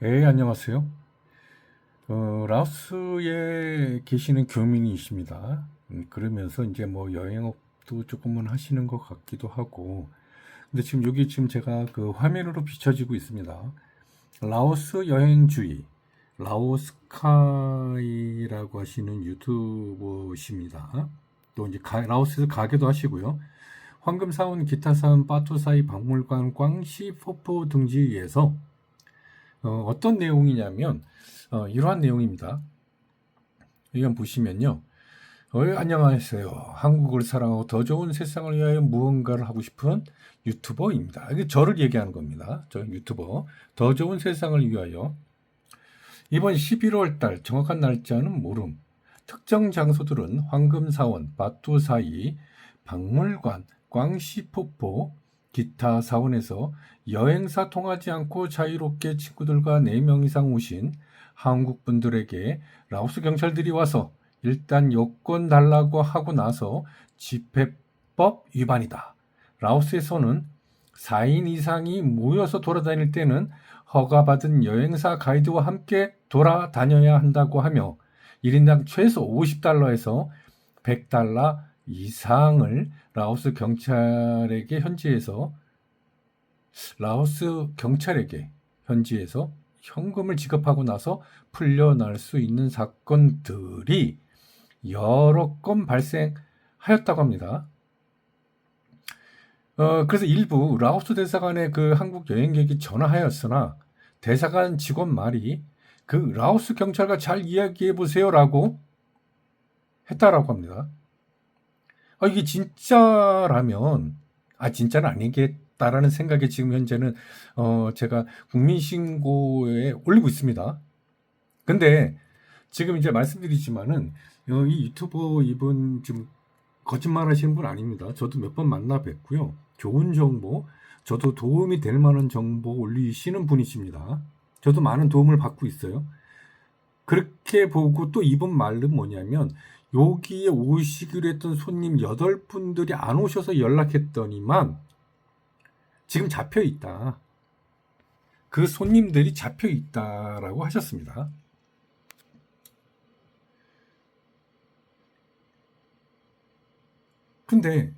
네, 안녕하세요. 어, 라오스에 계시는 교민이십니다. 음, 그러면서 이제 뭐 여행업도 조금은 하시는 것 같기도 하고. 근데 지금 여기 지금 제가 그 화면으로 비춰지고 있습니다. 라오스 여행주의, 라오스카이라고 하시는 유튜버십니다. 또 이제 가- 라오스에서 가게도 하시고요. 황금사원, 기타사원, 빠투사이 박물관, 꽝시 포포 등지에서 어, 떤 내용이냐면 어, 이러한 내용입니다. 이건 보시면요. 어, 안녕하세요. 한국을 사랑하고 더 좋은 세상을 위하여 무언가를 하고 싶은 유튜버입니다. 이게 저를 얘기하는 겁니다. 저 유튜버. 더 좋은 세상을 위하여 이번 11월 달 정확한 날짜는 모름. 특정 장소들은 황금사원, 바투사이, 박물관, 꽝시포포, 기타 사원에서 여행사 통하지 않고 자유롭게 친구들과 4명 이상 오신 한국 분들에게 라오스 경찰들이 와서 일단 여권 달라고 하고 나서 집회법 위반이다. 라오스에서는 4인 이상이 모여서 돌아다닐 때는 허가받은 여행사 가이드와 함께 돌아다녀야 한다고 하며 1인당 최소 50달러에서 100달러 이상을 라오스 경찰에게 현지에서 라오스 경찰에게 현지에서 현금을 지급하고 나서 풀려날 수 있는 사건들이 여러 건 발생하였다고 합니다. 어, 그래서 일부 라오스 대사관에 그 한국 여행객이 전화하였으나 대사관 직원 말이 그 라오스 경찰과 잘 이야기해 보세요라고 했다라고 합니다. 아, 이게 진짜라면, 아, 진짜는 아니겠다라는 생각에 지금 현재는, 어, 제가 국민신고에 올리고 있습니다. 근데, 지금 이제 말씀드리지만은, 어, 이 유튜버 이분 지금 거짓말 하시는 분 아닙니다. 저도 몇 번 만나 뵙고요. 좋은 정보, 저도 도움이 될 만한 정보 올리시는 분이십니다. 저도 많은 도움을 받고 있어요. 그렇게 보고 또 이분 말은 뭐냐면, 여기에 오시기로 했던 손님 8분들이 안 오셔서 연락했더니만 지금 잡혀 있다. 그 손님들이 잡혀 있다라고 하셨습니다. 근데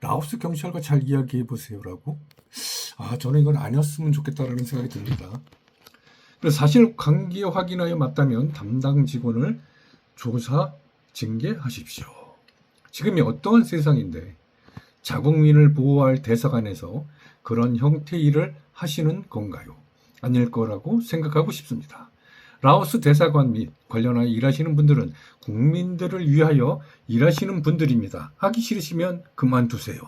라오스 경찰과 잘 이야기해 보세요라고? 아, 저는 이건 아니었으면 좋겠다라는 생각이 듭니다. 사실 관계 확인하여 맞다면 담당 직원을 조사 징계하십시오. 지금이 어떠한 세상인데 자국민을 보호할 대사관에서 그런 형태의 일을 하시는 건가요? 아닐 거라고 생각하고 싶습니다. 라오스 대사관 및 관련하여 일하시는 분들은 국민들을 위하여 일하시는 분들입니다. 하기 싫으시면 그만두세요.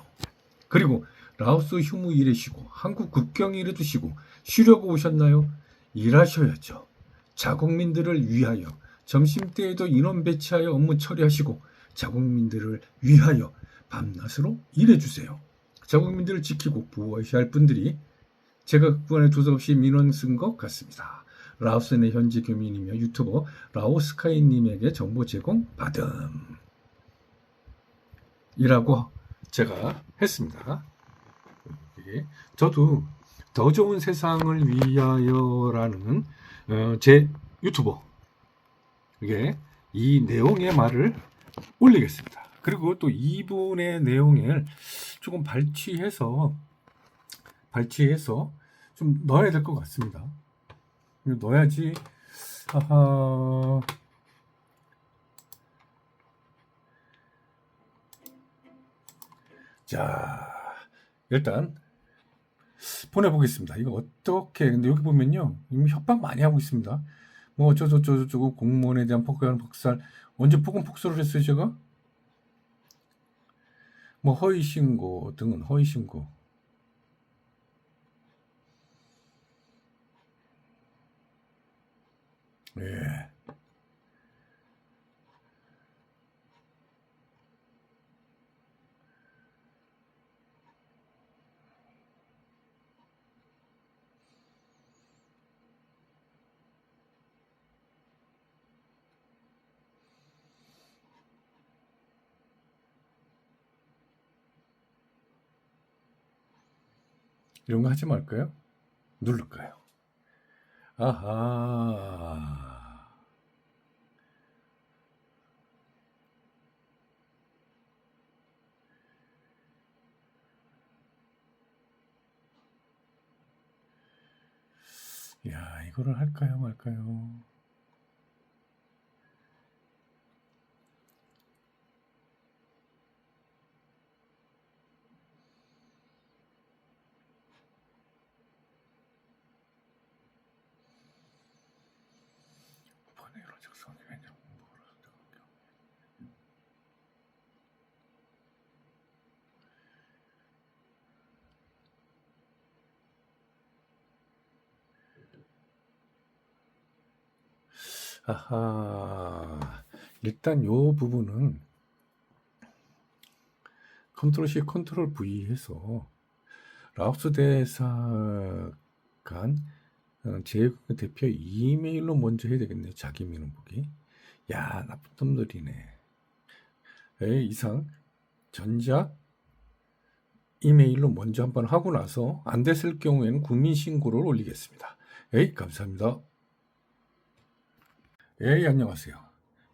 그리고 라오스 휴무 일하시고 한국 국경 일해두시고 쉬려고 오셨나요? 일하셔야죠. 자국민들을 위하여 점심때에도 인원 배치하여 업무 처리하시고 자국민들을 위하여 밤낮으로 일해주세요. 자국민들을 지키고 보호하셔야 할 분들이 제가 그간에 두서없이 민원 쓴 것 같습니다. 라오스 내 현지 교민이며 유튜버 라오스카이님에게 정보 제공 받음. 이라고 제가 했습니다. 예. 저도 더 좋은 세상을 위하여라는 어, 제 유튜버 이게 이 내용의 말을 올리겠습니다. 그리고 또 이분의 내용을 조금 발췌해서 발췌해서 좀 넣어야 될 것 같습니다. 넣어야지 아하 자 일단 보내보겠습니다. 이거 어떻게 근데 여기 보면요 이미 협박 많이 하고 있습니다. 뭐 어쩌고저쩌고 공무원에 대한 폭언 폭살 언제 폭언 폭소를 했어요 제가? 뭐 허위 신고 등은 허위 신고 예. 이런 거 하지 말까요? 누를까요? 아하. 야, 이거를 할까요, 말까요? 번외로 작성이 왜냐 공부를 한다고 경우. 아하 일단 요 부분은 컨트롤 C 컨트롤 V 해서 라오스 대사관 어, 제 대표 이메일로 먼저 해야 되겠네. 자기 민원 보기. 야, 나쁜 놈들이네. 에 이상 전자 이메일로 먼저 한번 하고 나서 안 됐을 경우에는 국민 신고를 올리겠습니다. 에이, 감사합니다. 에이, 안녕하세요.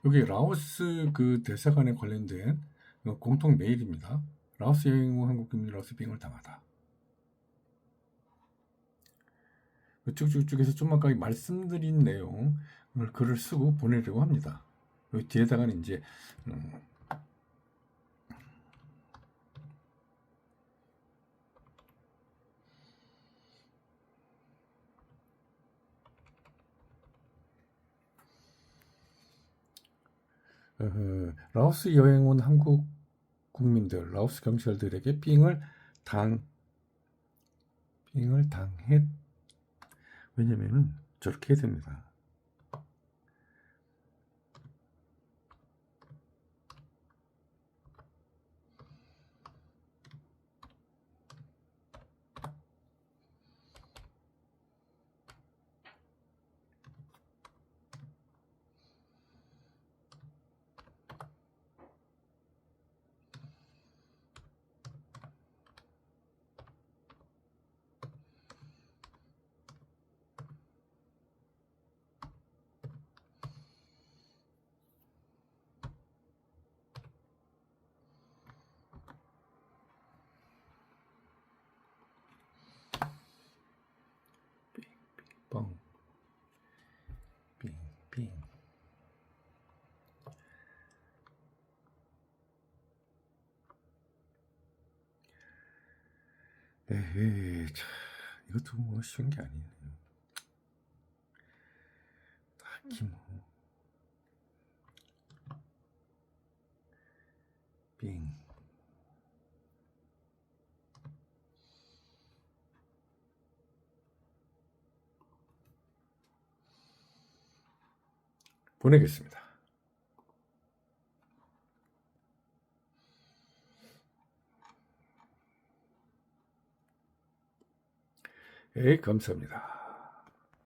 여기 라오스 그 대사관에 관련된 어, 공통 메일입니다. 라오스 여행 후 한국 국민 라오스 비행을 당하다. 쭉쭉쭉해서 좀 아까 말씀드린 내용을 글을 쓰고 보내려고 합니다. 뒤에다가는 이제 음, 어, 라오스 여행 온 한국 국민들, 라오스 경찰들에게 삥을 당 삥을 당했 왜냐면은 저렇게 해야 됩니다. 에이, 참, 이것도 뭐 쉬운 게 아니네요. 딱히 뭐. 삥. 보내겠습니다. 에이, 감사합니다.